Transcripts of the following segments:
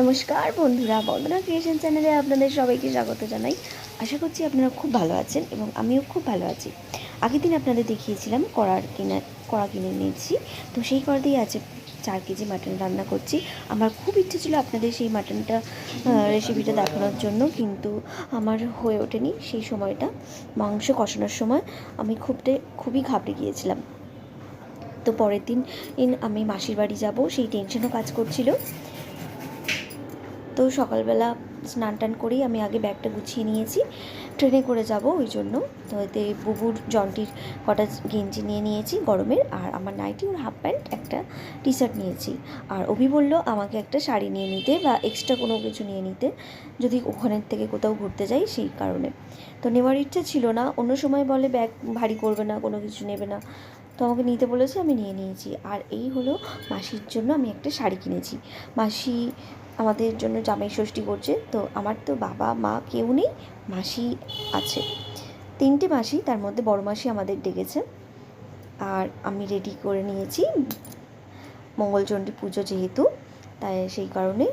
নমস্কার বন্ধুরা, বন্দনা ক্রিয়েশন চ্যানেলে আপনাদের সবাইকে স্বাগত জানাই। আশা করছি আপনারা খুব ভালো আছেন এবং আমিও খুব ভালো আছি। আগের দিন আপনাদের দেখিয়েছিলাম কড়ার কিনে, কড়া কিনে নিয়েছি। তো সেই কড়া দিয়ে আছে চার কেজি মাটন রান্না করছি। আমার খুব ইচ্ছে ছিল আপনাদের সেই মাটনটা রেসিপিটা দেখানোর জন্য, কিন্তু আমার হয়ে ওঠেনি সেই সময়টা। মাংস কষানোর সময় আমি খুবটে, খুবই ঘাবড়ে গিয়েছিলাম। তো পরের দিন আমি মাসির বাড়ি যাব, সেই টেনশনও কাজ করছিল। তো সকালবেলা স্নান টান করেই আমি আগে ব্যাগটা গুছিয়ে নিয়েছি। ট্রেনে করে যাব ওই জন্য। তো এতে বুবুর জন্টির কটা গেঞ্জি নিয়ে নিয়েছি গরমের। আর আমার নাইটি, ওর হাফ প্যান্ট, একটা টি শার্ট নিয়েছি। আর অভি বলল, আমাকে একটা শাড়ি নিয়ে নিতে বা এক্সট্রা কোনো কিছু নিয়ে নিতে। যদি ওখানের থেকে কোথাও ঘুরতে যাই, সেই কারণে। তো নেওয়ার ইচ্ছে ছিল না। অন্য সময় বলে, ব্যাগ ভারী করবে না, কোনো কিছু নেবে না। তো আমাকে নিতে বলেছে, আমি নিয়ে নিয়েছি। আর এই হলো মাসির জন্য আমি একটা শাড়ি কিনেছি। মাসি আমাদের জন্য জামাই ষষ্ঠী করছে। তো আমার তো বাবা মা কেউ নেই মাসি আছে। তিনটে মাসি তার মধ্যে বড় মাসি আমাদের ডেকেছে। আর আমি রেডি করে নিয়েছি মঙ্গলচণ্ডী পুজো যেহেতু তাই সেই কারণে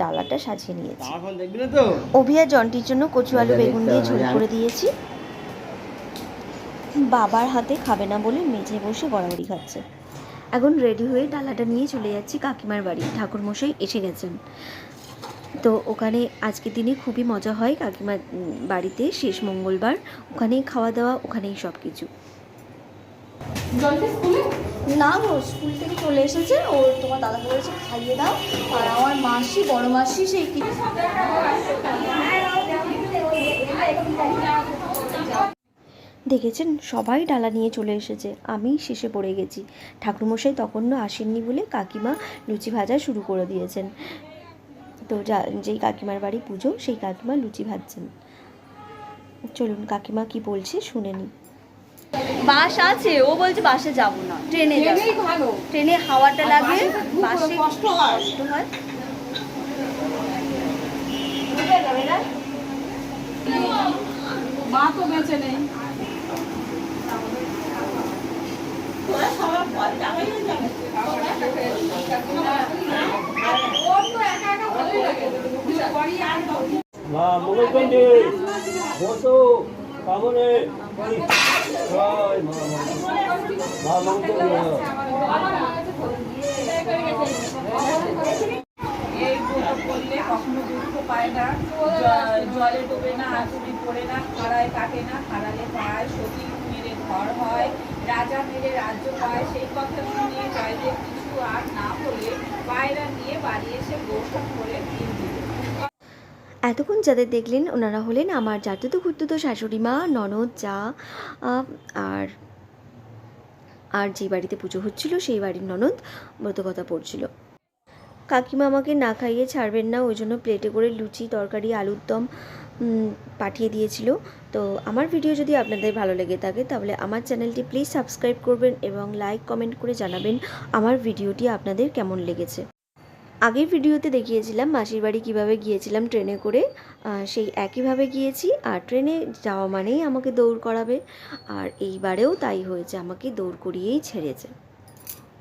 ডালাটা সাজিয়ে নিয়েছি। আমার ফোন দেখবি না তো? অভিয়া জন্টির জন্য কচু আলু বেগুন দিয়ে ঝোল করে দিয়েছি। বাবার হাতে খাবে না বলে মেঝে বসে গড়াগড়ি খাচ্ছে। এখন রেডি হয়ে ডালাটা নিয়ে চলে যাচ্ছি কাকিমার বাড়ি। ঠাকুরমশাই এসে গেছেন। তো ওখানে আজকে দিনে খুবই মজা হয় কাকিমার বাড়িতে। শেষ মঙ্গলবার। ওখানেই খাওয়া দাওয়া ওখানেই সব কিছু না গো স্কুল থেকে চলে এসেছে। ও তোমার দাদা বলেছে খাইয়ে দাও। আর আমার মাসি বড় মাসি সেই কি দেখেছেন সবাই ডালা নিয়ে চলে এসেছে। আমি শেষে পড়ে গেছি। ঠাকুরমশাই তখনও আসেননি বলে কাকিমা লুচি ভাজা শুরু করে দিয়েছেন। তো যা যেই কাকিমার বাড়ি পুজো সেই কাকিমা লুচি ভাজছেন। চলুন কাকিমা কি বলছে শুনে নি বাস আছে ও বলছে বাসে যাব না। ট্রেনে যাবে। ট্রেনে হাওয়াটা লাগে বাসে কষ্ট হয়। কষ্ট হয় মা তো বেঁচে নেই। মা এই ব্রত করলে কখনো দুঃখ পায় না। জলে ডোবে না আঁচুড়ি পড়ে না, খাড়ায় কাটে না, খাড়ালে পায়। রাজা মেরে রাজ্য পায়, সেই কথা কিছু আর না বলে নিয়ে এসে করে দিন দিল এতক্ষণ যাদের দেখলেন, ওনারা হলেন আমার জাতুতো খুতুতো শাশুড়ি মা, ননদ, যা আর আর যে বাড়িতে পুজো হচ্ছিল, সেই বাড়ির ননদ ব্রতকথা পড়ছিল। কাকিমা আমাকে না খাইয়ে ছাড়বেন না, ওই জন্য প্লেটে করে লুচি, তরকারি, আলুর দম পাঠিয়ে দিয়েছিল। তো আমার ভিডিও যদি আপনাদের ভালো লেগে থাকে, তাহলে আমার চ্যানেলটি প্লিজ সাবস্ক্রাইব করবেন এবং লাইক, কমেন্ট করে জানাবেন আমার ভিডিওটি আপনাদের কেমন লেগেছে। আগের ভিডিওতে দেখিয়েছিলাম মাসির বাড়ি কীভাবে গিয়েছিলাম ট্রেনে করে। সেই একইভাবে গিয়েছি, আর ট্রেনে যাওয়া মানেই আমাকে দৌড় করাবে। আর এইবারেও তাই হয়েছে, আমাকে দৌড় করিয়েই ছেড়েছে।